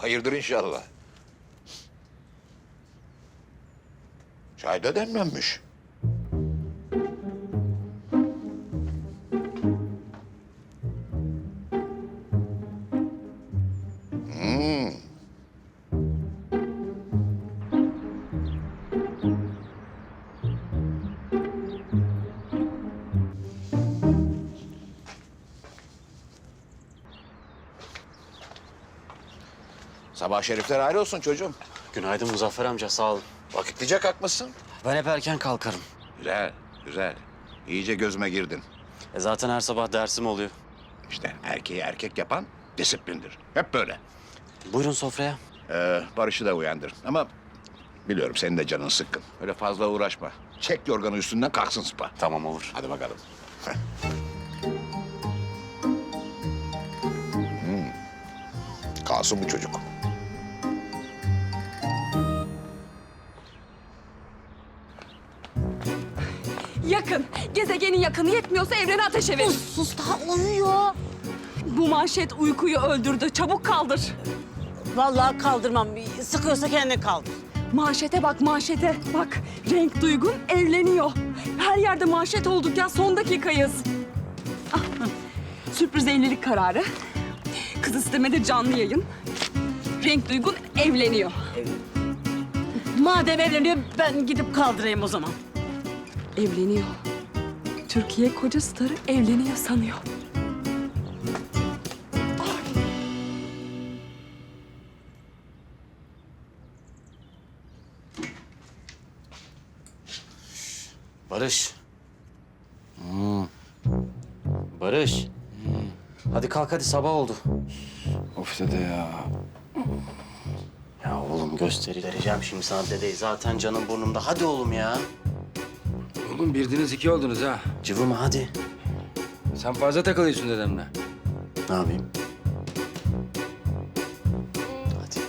Hayırdır inşallah. Çay da demlenmiş. Sabah şerifler ayrı olsun çocuğum. Günaydın Muzaffer amca sağ olun. Vakitlice kalkmışsın. Ben hep erken kalkarım. Güzel, güzel. İyice gözüme girdin. E zaten her sabah dersim oluyor. İşte erkeği erkek yapan disiplindir. Hep böyle. Buyurun sofraya. Ee, Barış'ı da uyandır. Ama biliyorum senin de canın sıkkın. Öyle fazla uğraşma. Çek yorganı üstünden kalksın sıpa. Tamam olur. Hadi bakalım. Hmm. Kalsın bu çocuk. Yakın. Gezegenin yakını yetmiyorsa evrene ateşe verin. Sus daha uyuyor. Bu manşet uykuyu öldürdü. Çabuk kaldır. Vallahi kaldırmam. Sıkıyorsa kendin kaldır. Manşete bak manşete. Bak renk duygun evleniyor. Her yerde manşet olduk ya son dakikayız. Ah, Sürpriz evlilik kararı. Kız istemede canlı yayın. Renk duygun evleniyor. Madem evleniyor ben gidip kaldırayım o zaman. Evleniyor. Türkiye koca starı evleniyor sanıyor. Barış. Hmm. Barış. Hmm. Hadi kalk hadi sabah oldu. Of dede ya. Ya oğlum gösteri vereceğim şimdi sana dedeyi. Zaten canım burnumda. Hadi oğlum ya. Oğlum birdiniz iki oldunuz ha. Cıvıma hadi. Sen fazla takılıyorsun dedemle. Ne yapayım? Hadi.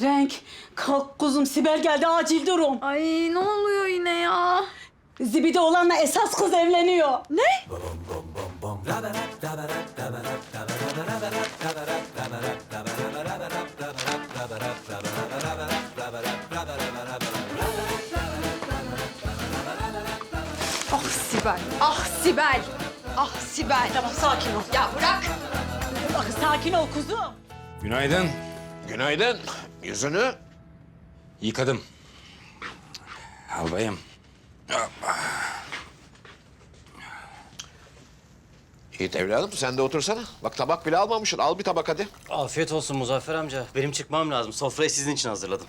Renk kalk kuzum Sibel geldi acil durum. Ay ne oluyor yine ya? Zibide olanla esas kız evleniyor. Ne? Sibel, ah Sibel, ah Sibel. Tamam sakin ol. Ya bırak. Bak sakin ol kuzum. Günaydın. Günaydın. Yüzünü Yıkadım. Albayım. Yiğit evladım sen de otursana. Bak tabak bile almamışsın. Al bir tabak hadi. Afiyet olsun Muzaffer amca. Benim çıkmam lazım. Sofrayı sizin için hazırladım.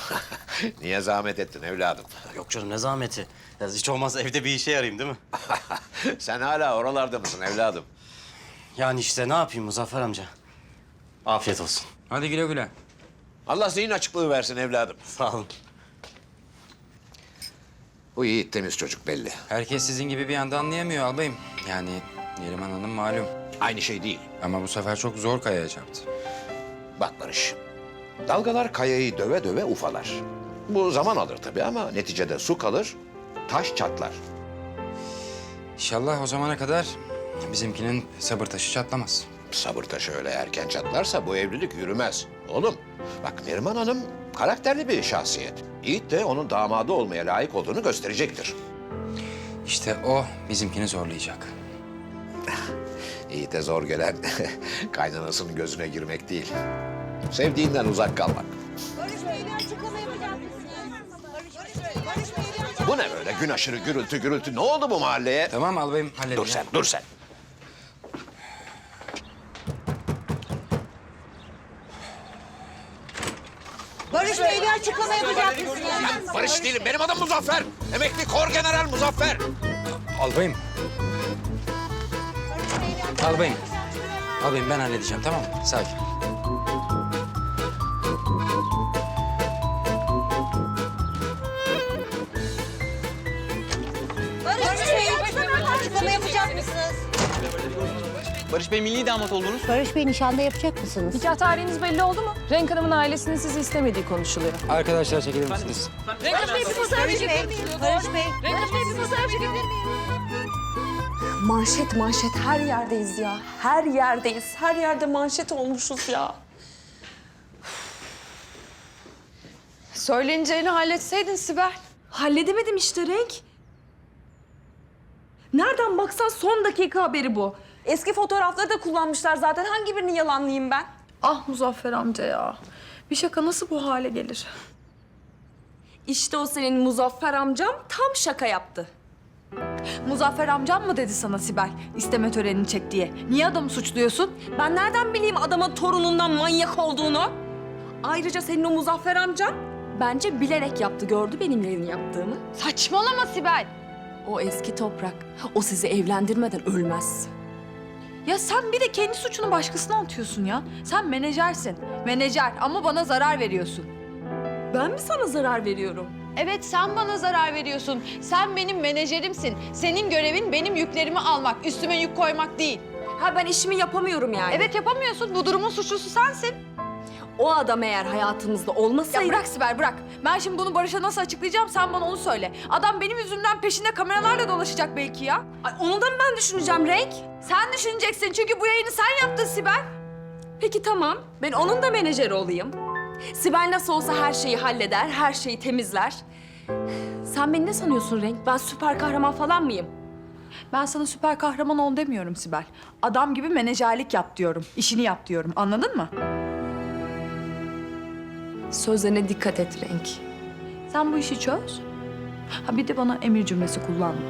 Niye zahmet ettin evladım? Yok canım ne zahmeti. Ya hiç olmazsa evde bir işe yarayayım değil mi? sen hala oralarda mısın evladım? Yani işte ne yapayım Muzaffer amca? Afiyet olsun. Hadi güle güle. Allah zihin açıklığı versin evladım. Sağ olun. Bu Yiğit temiz çocuk belli. Herkes sizin gibi bir anda anlayamıyor albayım. Yani Neriman Hanım malum. Aynı şey değil. Ama bu sefer çok zor kayaya çarptı. Bak Barış. Dalgalar kayayı döve döve ufalar. Bu zaman alır tabii ama neticede su kalır, taş çatlar. İnşallah o zamana kadar bizimkinin sabır taşı çatlamaz. Sabır taşı öyle erken çatlarsa bu evlilik yürümez. Oğlum bak Neriman Hanım karakterli bir şahsiyet. Yiğit de onun damadı olmaya layık olduğunu gösterecektir. İşte o bizimkini zorlayacak. Yiğit'e zor gelen kaynanasının gözüne girmek değil. Sevdiğinden uzak kalmak. Bu ne böyle gün aşırı gürültü gürültü? Ne oldu bu mahalleye? Tamam albayım halledeceğim. Dur sen, dur sen. Barış Bey bir açıklama yapacak? Barış değilim, benim adım Muzaffer. Emekli Kor General Muzaffer. Albayım. Albayım. Albayım ben halledeceğim tamam mı? Sakin. Barış Bey açıklama yapacak mısınız? Barış Bey milli damat oldunuz. Barış Bey nişanda yapacak mısınız? Nikah tarihiniz belli oldu mu? Renk Hanım'ın ailesinin sizi istemediği konuşuluyor. Arkadaşlar çekilir misiniz? Barış Bey, Barış Bey, Barış Bey. Renk Hanım bir fotoğraf çekebilir miyim? Manşet manşet her yerdeyiz ya. Her yerdeyiz. Her yerde manşet olmuşuz ya. Söyleneceğini halletseydin Sibel. Halledemedim işte renk. Nereden baksan son dakika haberi bu. Eski fotoğrafları da kullanmışlar zaten. Hangi birini yalanlayayım ben? Ah Muzaffer amca ya. Bir şaka nasıl bu hale gelir? İşte o senin Muzaffer amcam tam şaka yaptı. Muzaffer amcam mı dedi sana Sibel? İsteme törenini çek diye. Niye adamı suçluyorsun? Ben nereden bileyim adamın torunundan manyak olduğunu? Ayrıca senin o Muzaffer amcan bence bilerek yaptı. Gördü benim yayın yaptığımı. Saçmalama Sibel. O eski toprak. O sizi evlendirmeden ölmez. Ya sen bir de kendi suçunu başkasına atıyorsun ya. Sen menajersin. Menajer ama bana zarar veriyorsun. Ben mi sana zarar veriyorum? Evet sen bana zarar veriyorsun. Sen benim menajerimsin. Senin görevin benim yüklerimi almak, üstüme yük koymak değil. Ha ben işimi yapamıyorum yani. Evet yapamıyorsun. Bu durumun suçlusu sensin. O adam eğer hayatımızda Ya olmasaydı... bırak Sibel bırak. Ben şimdi bunu Barış'a nasıl açıklayacağım sen bana onu söyle. Adam benim yüzümden peşinde kameralarla dolaşacak belki ya. Ay, onu da mı ben düşüneceğim Renk? Sen düşüneceksin çünkü bu yayını sen yaptın Sibel. Peki tamam. Ben onun da menajeri olayım. Sibel nasıl olsa her şeyi halleder, her şeyi temizler. Sen beni ne sanıyorsun Renk? Ben süper kahraman falan mıyım? Ben sana süper kahraman ol demiyorum Sibel. Adam gibi menajerlik yap diyorum. İşini yap diyorum. Anladın mı? Sözlerine dikkat et Renk. Sen bu işi çöz. Ha bir de bana emir cümlesi kullanma.